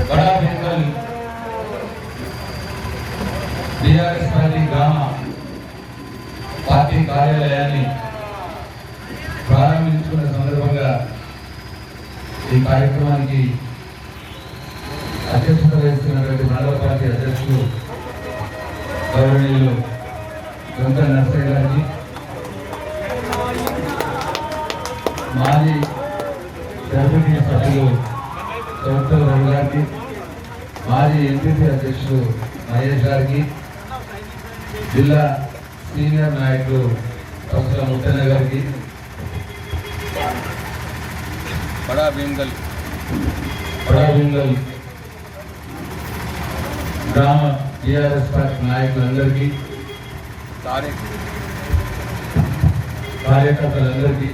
బడా బెంగాలీ పార్టీ కార్యాలయాన్ని ప్రారంభించుకున్న సందర్భంగా ఈ కార్యక్రమానికి అధ్యక్షత వహిస్తున్నటువంటి మండల పార్టీ అధ్యక్షులు గౌరవనీయులు గంట నర్సయ్య గారికి మాజీ డెప్యూటీ సభ్యులు చౌటూరు రవి గారికి మాజీ ఎన్టీసీ అధ్యక్షుడు మహేష్ గారికి జిల్లా సీనియర్ నాయకుడు ప్రొఫెసర్ ముత్తన్న గారికి బడా భీమ్గల్ బడా భీమ్గల్ గ్రామ టీఆర్ఎస్ పార్టీ నాయకులందరికీ కార్యకర్తలందరికీ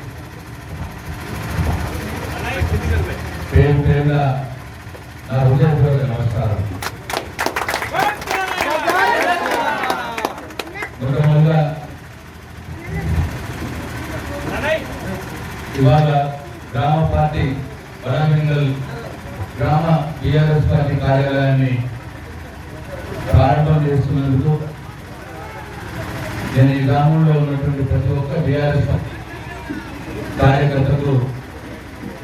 పేరు పేరున నా హృదయపూర్వక నమస్కారం. మొట్టమొదట ఇవాళ గ్రామ పార్టీ వరామింగల్ గ్రామ టీఆర్ఎస్ పార్టీ కార్యాలయాన్ని ప్రారంభం చేస్తున్నందుకు నేను ఈ గ్రామంలో ఉన్నటువంటి ప్రతి ఒక్క టీఆర్ఎస్ కార్యకర్తకు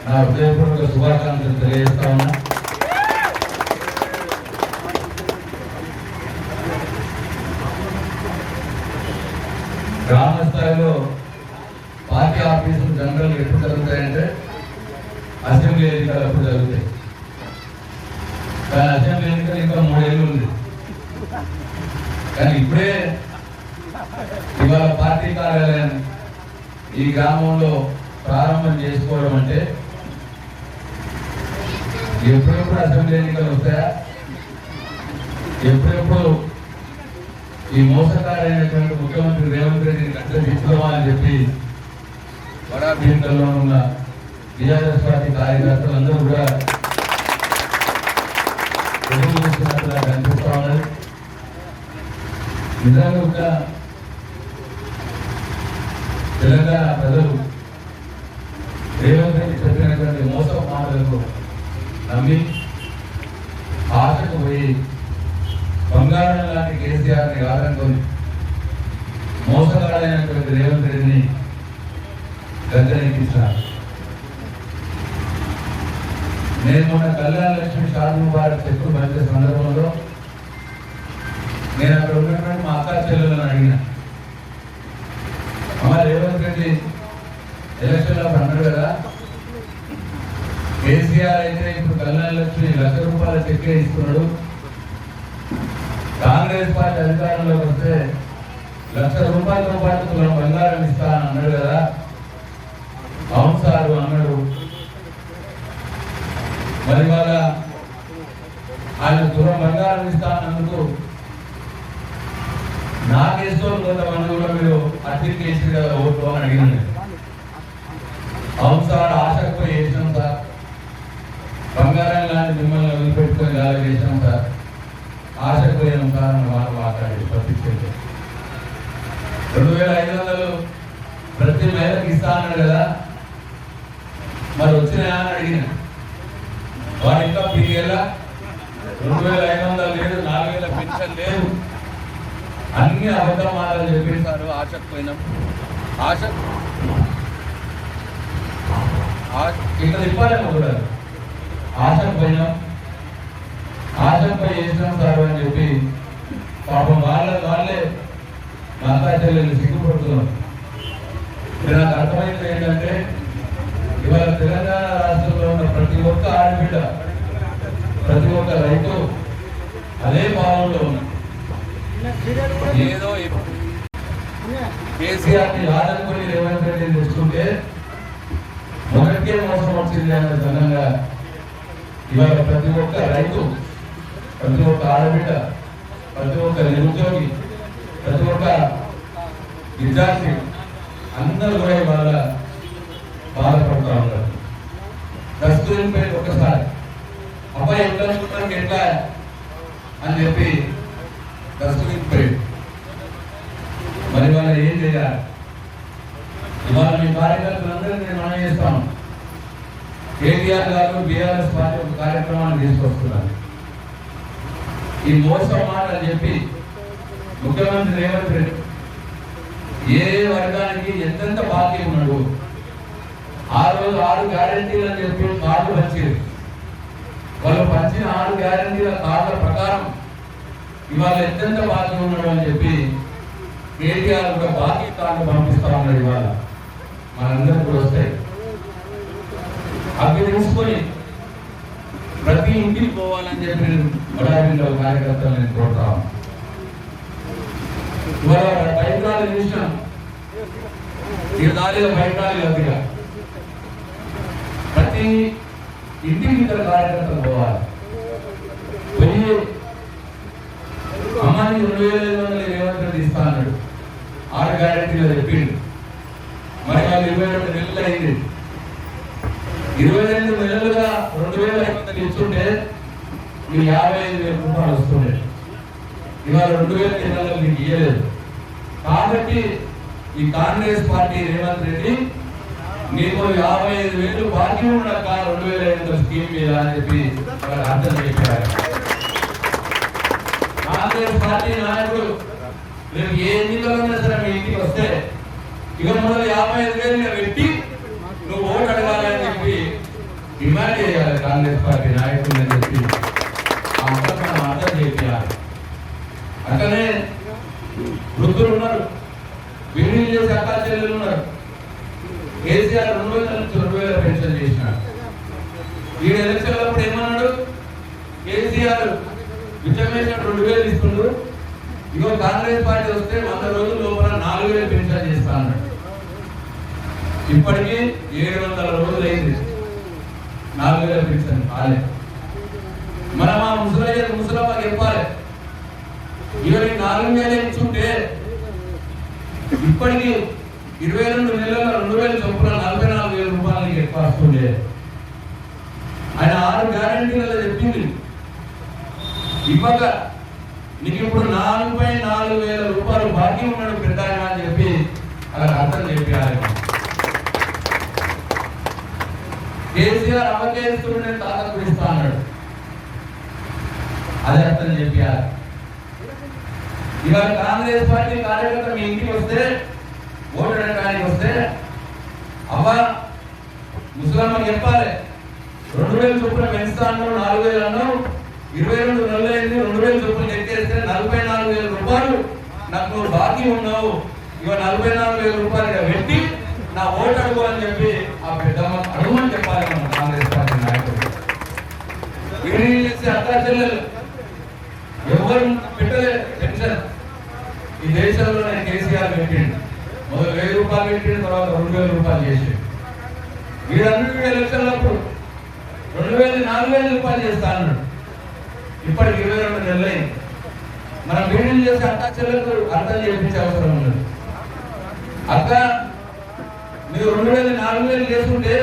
నా హృదయపూర్వక శుభాకాంక్షలు తెలియజేస్తా ఉన్నా. గ్రామ స్థాయిలో పార్టీ ఆఫీసులు జనరల్ ఎప్పుడు జరుగుతాయంటే అసెంబ్లీ ఎన్నికలు ఎప్పుడు జరుగుతాయి. కానీ అసెంబ్లీ ఎన్నికలు ఇంకా మూడేళ్ళు ఉంది. కానీ ఇప్పుడే ఇవాళ పార్టీ కార్యాలయం ఈ గ్రామంలో ప్రారంభం చేసుకోవడం అంటే ఎప్పుడెప్పుడు అసెంబ్లీ ఎన్నికలు వస్తాయా? ఎప్పుడెప్పుడు ఈ మోసకారైనటువంటి ముఖ్యమంత్రి రేవంత్ రెడ్డిని కట్టదిద్దామా అని చెప్పి వడాభీంకల్లో ఉన్న టీఆర్ఎస్ పార్టీ కార్యకర్తలందరూ కూడా కనిపిస్తా ఉన్నది. నిజంగా కూడా తెలంగాణ ప్రజలు రేవంత్ రెడ్డి చెప్పినటువంటి మోసం మాటలకు నమ్మి ఆశకు పోయి బంగారం లాంటి కేసీఆర్ని ఆదనుకొని మోసగాడైనటువంటి రేవంత్ రెడ్డిని గద్దెనెక్కించారు. నేను మొన్న కళ్యాణ లక్ష్మి షాద్ వారి చెక్కులు పంచే సందర్భంలో నేను అక్కడ ఉన్నటువంటి మా అక్క చెల్లెలను అడిగిన. అమ్మ రేవంత్ రెడ్డి ఎలక్షన్లో అన్నాడు కదా కేసీఆర్ అయితే ఇప్పుడు కళ్యాణ లక్ష్మి లక్ష రూపాయల చెక్కే ఇస్తున్నాడు. కాంగ్రెస్ పార్టీ అధికారంలోకి వస్తే లక్ష రూపాయలతో పాటు తులం బంగారం ఇస్తా అన్నాడు కదా. అవును సార్ అన్నాడు. మరి వాళ్ళ ఆయన తులం బంగారం ఇస్తా నాగేశ్వరం కొంతమంది కూడా మీరు అట్టి కేసు కదా అని అడిగింది అవును సార్ ఆశకు చేసినాం సార్. బంగారం లాంటి మిమ్మల్ని వదిలిపెట్టుకొని గాలి చేసిన సార్. ఆశక్తులైన ఉంటారని వారు మాట్లాడారు ప్రతి రెండు వేల ఐదు వందలు ప్రతి మేరకు ఇస్తా అన్నాడు కదా. మరి వచ్చినాయా అని అడిగిన. వారి ఇంకా పీకేళ్ళ రెండు వేల ఐదు వందలు లేదు నాలుగు వేల పెన్షన్ లేవు అన్ని అబద్ధం మాటలు చెప్పేశారు ఆశకు పోయినాం ఆశ ఇక్కడ ఇవ్వాలేమో కూడా. ఆశకు పోయినాం ఆశపై చేసినాం సార్ అని చెప్పి పాపం వాళ్ళ వాళ్ళే అక్క చెల్లెలు సిగ్గుపడుతున్నాం ఇది నాకు అర్థమైంది ఏంటంటే ఇవాళ తెలంగాణ రాష్ట్రంలో ఉన్న ప్రతి ఒక్క ఆడబిడ్డ ప్రతి ఒక్క రైతు అదే భావంలో ఏదో కేసీఆర్ని రాజనుకుని రేవంత్ రెడ్డిని తెచ్చుకుంటే మొదటికే మోసం వచ్చింది అన్న ఘనంగా ఇవాళ ప్రతి ఒక్క రైతు ప్రతి ఒక్క ఆడబిడ్డ ప్రతి ఒక్క నిరుద్యోగి ప్రతి ఒక్క విద్యార్థి అందరూ కూడా ఇవాళ బాధపడుతూ ఉన్నారు. పేరు ఒక్కసారి. అబ్బాయి ఎట్లా చూడడానికి ఎట్లా అని చెప్పి దస్తూరిపై మరి వాళ్ళ ఏం చేయాలి? ఇవాళ మీ కార్యకర్తలందరూ నేను మనం చేస్తాను కేటీఆర్ గారు బీఆర్ఎస్ పార్టీ ఒక కార్యక్రమాన్ని తీసుకొస్తున్నారు. ఈ మోసం మాట అని చెప్పి ముఖ్యమంత్రి రేవంత్ రెడ్డి ఏ వర్గానికి ఎంతెంత బాకీ ఉన్నాడు ఆ రోజు ఆరు గ్యారంటీలు అని చెప్పి కార్డు పంచేది వాళ్ళు పంచిన ఆరు గ్యారంటీల కార్డుల ప్రకారం ఇవాళ ఎంతెంత బాకీ ఉన్నాడు అని చెప్పి కేటీఆర్ ఒక బాకీ కార్డు పంపిస్తా ఉన్నాడు ఇవాళ. మనందరూ కూడా వస్తాయి. అవి తెలుసుకొని ప్రతి ఇంటికి పోవాలని చెప్పి వడాబిలో కార్యకర్తలు నేను కోరుతా ఉన్నాను. ఇవాళ బయటరాలు చూసినాం ఈ దారిలో బయటరాలు కొద్దిగా ప్రతి ఇంటికి ఇద్దరు కార్యకర్తలు పోవాలి. పోయి అమ్మాయి రెండు వేల ఐదు వందల ఇరవై ఒకటి ఇస్తా అన్నాడు. ఆరు గ్యారెంటీలో చెప్పిండు మరి వాళ్ళు ఇరవై రెండు నెలలు అయింది. ఇరవై రెండు నెలలుగా రెండు వేల ఐదు వందలు ఇస్తుంటే మీరు యాభై ఐదు వేల రూపాయలు వస్తుండే. ఇవాళ రెండు వేల నెలలు మీకు ఇయ్యలేదు. కాబట్టి ఈ కాంగ్రెస్ పార్టీ రేవంత్ రెడ్డి నీకు యాభై ఐదు వేలు బాకీ ఉండక రెండు వేల ఐదు వందల స్కీమ్ మీద అని చెప్పి అర్థం చేశారు కాంగ్రెస్ పార్టీ నాయకుడు రేపు ఏ ఎన్నికలన్నా సరే మీ ఇంటికి వస్తే ఇక మొదలు యాభై ఐదు వేలు పెట్టి నువ్వు ఓటు అడగాలి డిమాండ్ చేయాలి కాంగ్రెస్ పార్టీ నాయకులు అని చెప్పి. ఆ మొత్తం మనం అర్థం చేయాలి అట్లనే వృద్ధులు ఉన్నారు. బిల్డింగ్ చేసే అక్కా చెల్లెలు ఉన్నారు. కేసీఆర్ రెండు వేల నుంచి రెండు వేల పెన్షన్ చేసినాడు. ఈ ఎలక్షన్ అప్పుడు ఏమన్నాడు? కేసీఆర్ విచ్చమేసిన రెండు వేలు ఇస్తుండ్రు. ఇగో కాంగ్రెస్ పార్టీ వస్తే వంద రోజుల లోపల నాలుగు వేలు పెన్షన్ చేస్తా అన్నాడు. ఇప్పటికీ ఏడు వందల రోజులు అయింది నాలుగు వేల పెన్షన్ కాలే మనం ఆ ముసలయ్య ముసలమ్మ చెప్పాలి ఇరవై నాలుగు వేలు ఇచ్చుంటే ఇప్పటికి ఇరవై రెండు నెలల రెండు వేల చొప్పున నలభై నాలుగు వేల రూపాయలకి చెప్పాల్సిండే ఆయన ఆరు గ్యారంటీలలో చెప్పింది. ఇవ్వక నీకు ఇప్పుడు నాలుగు నాలుగు వేల రూపాయలు బాకీ ఉన్నాడు పెద్ద అని చెప్పి అలా అర్థం చెప్పారు కేసీఆర్ అవకేస్తుండే తాత కుడిస్తా అన్నాడు. అదే అర్థం చెప్పారు. ఇవాళ కాంగ్రెస్ పార్టీ కార్యకర్త మీ ఇంటికి వస్తే ఓటు అడగడానికి వస్తే అవ్వా ముసలమ్మ చెప్పాలి రెండు వేల చొప్పున పెంచుతా అన్నావు నాలుగు వేలు అన్నావు ఇరవై రెండు నెలలు అయింది రెండు వేల చొప్పున ఎక్కేస్తే నలభై నాలుగు వేల రూపాయలు నాకు నువ్వు బాకీ ఉన్నావు. ఇవ నలభై నాలుగు వేల రూపాయలు పెట్టి నా ఓటు అడుగు అని చెప్పి ఆ పెద్దమ్మ అడుగుమని చెప్పాలి మన కాంగ్రెస్ పార్టీ నాయకులు విడిని చేసే అక్కా చెల్లెలు ఎవరు పెట్టలే పెన్షన్ ఈ దేశంలోనే కేసీఆర్ పెట్టిండు. మొదలు వెయ్యి రూపాయలు పెట్టిన తర్వాత రెండు వేల రూపాయలు చేసిండు. వీరన్నిటి ఎలక్షన్లప్పుడు రెండు వేల నాలుగు వేల రూపాయలు చేస్తా అన్నాడు. ఇప్పటికి ఇరవై రెండు నెలలు మనం వీడియోలు చేసి అక్క చెల్లెలకు అర్థం చేయించే అవసరం ఉన్నది. అక్క మీరు రెండు వేల నాలుగు వేలు చేసుకుంటే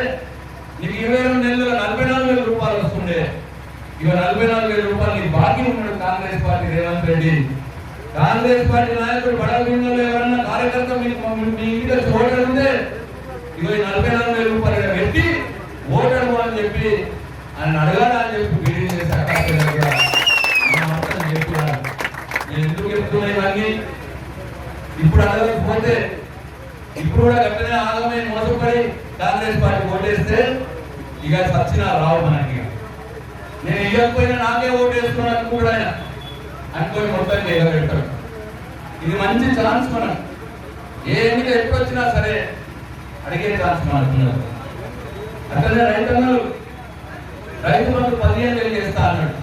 నీకు ఇరవై రెండు నెలలు నలభై నాలుగు వేల రూపాయలు వస్తుండే. ఇక నలభై నాలుగు వేల రూపాయలు నీకు బాకీ ఉన్నాడు Congress party Revanth Reddy. Congress party నాయకుడు బడగొండలో ఎవరన్నా కార్యకర్త మీకు మీ- మీ ఓటర్ వచ్చి ఓటు ఇక నలభై నాలుగు వేల రూపాయలు పెట్టి ఓటు అని చెప్పి ఆయన అడగాలి అని చెప్పి మీటింగ్ చేశారు. అక్కడ ఎందుకు చెప్తున్నా ఇవన్నీ? ఇప్పుడు అడగకపోతే ఇప్పుడు కూడా గట్లనే ఆగమే మోసపడి కాంగ్రెస్ పార్టీ ఓటేస్తే ఇక సచ్చిన రావు మనకి నేను ఇవ్వకపోయినా నాకే ఓటు వేసుకున్నాను అనుకోడు ఆయన. అనుకొని మొత్తం చేయగలుగుతాడు. ఇది మంచి ఛాన్స్ మనం ఏ ఎన్నిక ఎప్పుడు వచ్చినా సరే అడిగే ఛాన్స్ మనకున్నది అట్లనే రైతన్నలు రైతు బంధు పదిహేను వేలు చేస్తా అన్నాడు.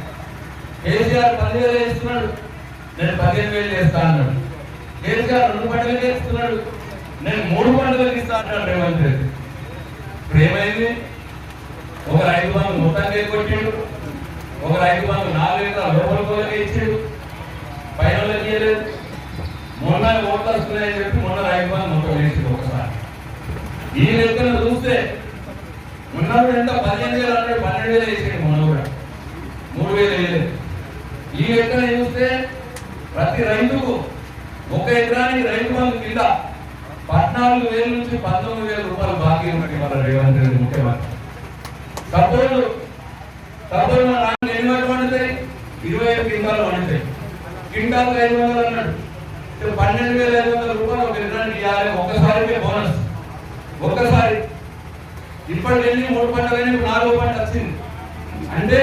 కేసీఆర్ పదివేలు వేస్తున్నాడు నేను పదిహేను వేలు చేస్తా అన్నాడు. కేసీఆర్ రెండు పండుగలు చేస్తున్నాడు. నేను మూడు పండుగలు ఇస్తా అన్నాడు రేవంత్ రెడ్డి. ఇప్పుడు ఏమైంది? ఒక రైతు బంధు మొత్తానికి కొట్టిండు ఒక రైతు బంధు నాలుగు ఎకరాల లోపల కోలకి ఇచ్చాడు. పైన వాళ్ళకి ఇయ్యలేదు. మొన్న ఓట్లు వస్తున్నాయని చెప్పి మొన్న రైతు బంధు మొత్తం వేసింది ఒకసారి. ఈ లెక్కన చూస్తే ఉన్నప్పుడు ఎంత? పదిహేను వేలు అన్నాడు పన్నెండు వేలు వేసాడు మొన్న కూడా. మూడు వేలు వేయలేదు. ఈ లెక్కన చూస్తే ప్రతి రైతుకు ఒక ఎకరానికి రైతు బంధు కింద పద్నాలుగు వేల నుంచి పంతొమ్మిది వేల రూపాయలు బాకీ ఉన్నట్టు మన రేవంత్ రెడ్డి ముఖ్యమంత్రి. సపోజ్ సపోజ్ మన రాష్ట్రంలో ఎన్ని వడ్లు పండుతాయి ఇరవై ఐదు క్వింటాలు క్వింటాల్ ఐదు వందలు అన్నాడు. పన్నెండు వేల ఐదు వందల రూపాయలు ఒక ఎకరానికి ఇవ్వాలి ఒక్కసారి బోనస్. ఒక్కసారి. ఇప్పటికి వెళ్ళి మూడు పంటలైన నాలుగో పంట వచ్చింది. అంటే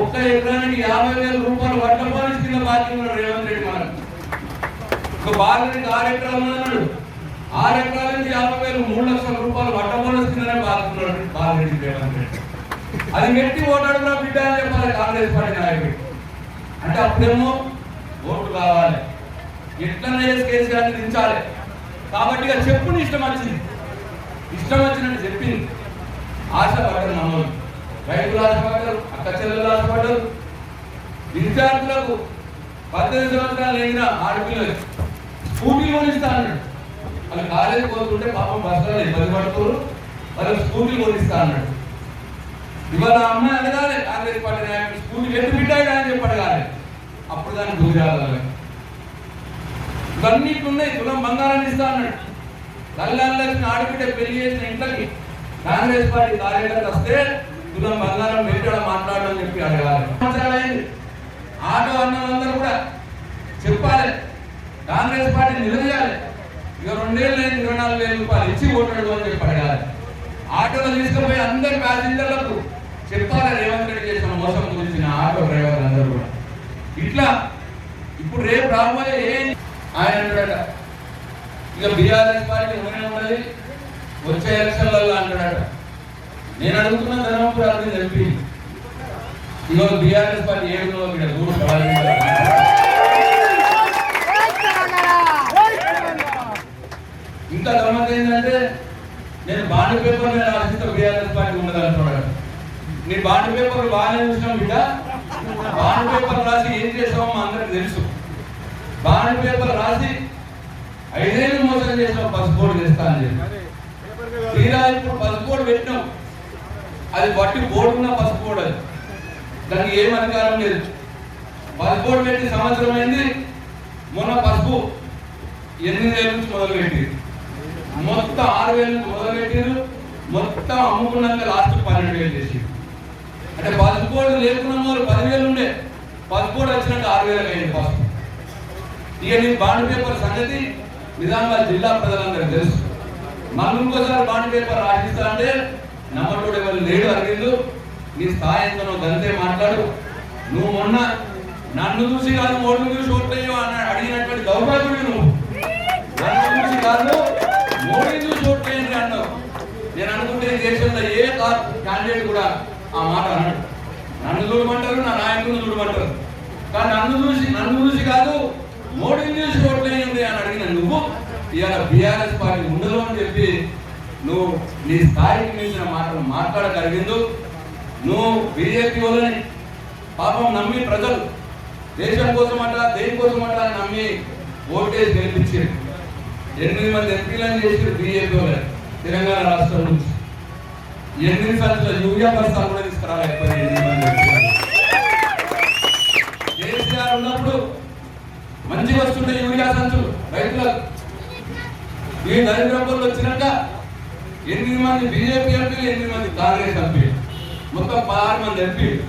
ఒక్క ఎకరానికి యాభై వేల రూపాయలు వడ్ల బోనస్ కింద బాకీ ఉన్నాడు రేవంత్ రెడ్డి మనకు. ఒక బాలనికి ఆరు ఎకరాలు అన్నాడు. ఆరు ఎకరాల నుంచి యాభై వేలు మూడు లక్షల రూపాయలు వడ్డ బోనస్ కిందనే బాగుతున్నాడు బాలరెడ్డి రేవంత్ రెడ్డి. అది మెట్టి ఓటాడుతున్నా బిడ్డ అని చెప్పాలి కాంగ్రెస్ పార్టీ నాయకుడు. అంటే అప్పుడేమో ఓటు కావాలి. ఎట్లనే కేసు గారిని దించాలి. కాబట్టి ఇక చెప్పు ఇష్టం వచ్చింది. ఇష్టం వచ్చినట్టు చెప్పింది. ఆశపడ్డారు మమ్మల్ని. రైతులు ఆశపడ్డారు అక్క చెల్లెలు ఆశపడ్డారు విద్యార్థులకు పద్దెనిమిది సంవత్సరాలు ఎగిన ఆడపిల్లలు స్కూటీలు కొనిస్తా అన్నాడు. వాళ్ళు కాలేజీ పోతుంటే పాపం బస్సులో ఇబ్బంది పడుతున్నారు. వాళ్ళు స్కూటీలు కొనిస్తా అన్నాడు. ఇవాళ అమ్మాయి అడగాలి కాంగ్రెస్ పార్టీ నాయకుడు స్కూటీ ఎటు బిడ్డాడు అని చెప్పి అప్పుడు దాన్ని గురిరాలి ఇవన్నీ ఉన్నాయి తులం బంగారాన్ని ఇస్తా అన్నాడు. కళ్ళకి ఆడబిడ్డ పెళ్ళి చేసిన ఇంట్లోకి కాంగ్రెస్ పార్టీ కార్యకర్త వస్తే తులం బంగారం పెట్టడం మాట్లాడడం చెప్పి అడగాలి. సంవత్సరాలైంది. ఆటో అన్నలందరూ కూడా చెప్పాలి. కాంగ్రెస్ పార్టీ నిలదీయాలి. ఇక రెండేళ్ళు అయింది ఇరవై నాలుగు వేల రూపాయలు ఇచ్చి ఓటాడు అని చెప్పి అడగాలి. ఆటోలో తీసుకుపోయి అందరి ప్యాసింజర్లకు చెప్పాలి రేవంత్ రెడ్డి చేసిన మోసం గురించి ఆటో డ్రైవర్లు అందరూ కూడా. ఇట్లా ఇప్పుడు రేపు రాబోయే ఆయన అంటాడట ఇక బీఆర్ఎస్ పార్టీ ఏమైనా ఉన్నది వచ్చే ఎలక్షన్లలో అంటాడట. నేను అడుగుతున్న ధర్మపురం అరవింద్ చెప్పి ఇవాళ బీఆర్ఎస్ పార్టీ ఏడులో ఇక్కడ దూరం ఇంకా గమ్మత్ ఏంటంటే నేను బాండ్ పేపర్ మీద రాసిస్తే బీఆర్ఎస్ పార్టీ ఉండదు అంటున్నాడు నీ బాండ్ పేపర్ బాగానే చూసినాం బిడ్డ బాండ్ పేపర్ రాసి ఏం చేసామో మా అందరికి తెలుసు. బాండ్ పేపర్ రాసి ఐదేళ్ళు మోసం చేసాం పసుపోటు చేస్తా అని చెప్పి. తీరా ఇప్పుడు బోర్డు పెట్టినాం. అది బట్టి బోర్డున్న బోర్డు అది. దానికి ఏం అధికారం లేదు. పసుపోటు పెట్టి సంవత్సరం అయింది మొన్న పసుపు ఎనిమిది వేల నుంచి మొదలుపెట్టి మొత్తం ఆరు వేల నుంచి మొదలుపెట్టారు మొత్తం అమ్ముకున్నాక లాస్ట్ పన్నెండు వేలు చేసి అంటే పసుపోడు లేకున్న వాళ్ళు పదివేలు ఉండే. పసుపోడు వచ్చినాక ఆరు వేలు అయింది ఫస్ట్ ఇక నీ బాండ్ పేపర్ సంగతి నిజామాబాద్ జిల్లా ప్రజలందరికీ తెలుసు. మళ్ళీ ఇంకోసారి బాండ్ పేపర్ రాసిస్తా అంటే నమ్మటోడు ఎవరు లేడు అరవిందు. నీ స్థాయి ఎంతనో గంతే మాట్లాడు. నువ్వు మొన్న నన్ను చూసి కాదు మోడీని చూసి ఓట్లయ్యో అని అడిగినటువంటి దౌర్భాగ్యుడు నువ్వు. నన్ను చూసి కాదు మోడీని చూసి ఓట్లేయండి అన్నావు. నేను అనుకుంటే దేశంలో ఏ క్యాండిడేట్ కూడా ఆ మాట అన్నాడు. నన్ను చూడమంటారు నా నాయకుడిని చూడమంటారు. కానీ నన్ను చూసి నన్ను చూసి కాదు మోడీని చూసి ఓట్లేయండి అని అడిగిన నువ్వు ఇవాళ బీఆర్ఎస్ పార్టీ ఉండదు అని చెప్పి నువ్వు నీ స్థాయికి మించిన మాటలు మాట్లాడగలిగిందు. నువ్వు బీజేపీ వాళ్ళని పాపం నమ్మి ప్రజలు దేశం కోసం అట దేనికోసం అట అని నమ్మి ఓటేజ్ గెలిపించారు. ఎనిమిది మంది ఎంపీలను చేసి బీజేపీ వాళ్ళు తెలంగాణ రాష్ట్రం నుంచి. ఎనిమిది సంచుల యూరియా బస్తాలు కూడా తీసుకురాలేకపోయింది కేసీఆర్ ఉన్నప్పుడు మంచి వస్తుండే యూరియా సంచులు రైతులకు. ఈ నరేంద్ర పనులు వచ్చినాక ఎనిమిది మంది బీజేపీ ఎంపీలు ఎనిమిది మంది కాంగ్రెస్ ఎంపీలు. మొత్తం పదహారు మంది ఎంపీలు.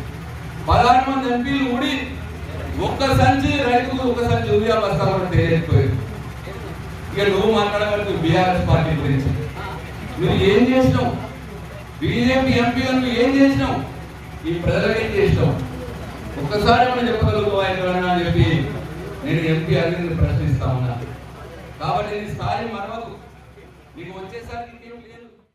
పదహారు మంది ఎంపీలు ఊడి ఒక్క సంచి రైతుకు ఒక సంచి యూరియా బస్తాలు కూడా తెలియకపోయింది ఇక నువ్వు మాట్లాడగలిగి బీఆర్ఎస్ పార్టీ గురించి. నువ్వు ఏం చేసినావు? బీజేపీ ఎంపీలను ఏం చేసినాం ఈ ప్రజలకు ఏం చేసినాం ఒక్కసారి మనం చెప్పగలుగుతావు? అని చెప్పి నేను ఎంపీ అరవింద్ ప్రశ్నిస్తా ఉన్నా. కాబట్టి నీ స్థాయి మరవదు నీకు వచ్చేసరికి ఇంకేం లేదు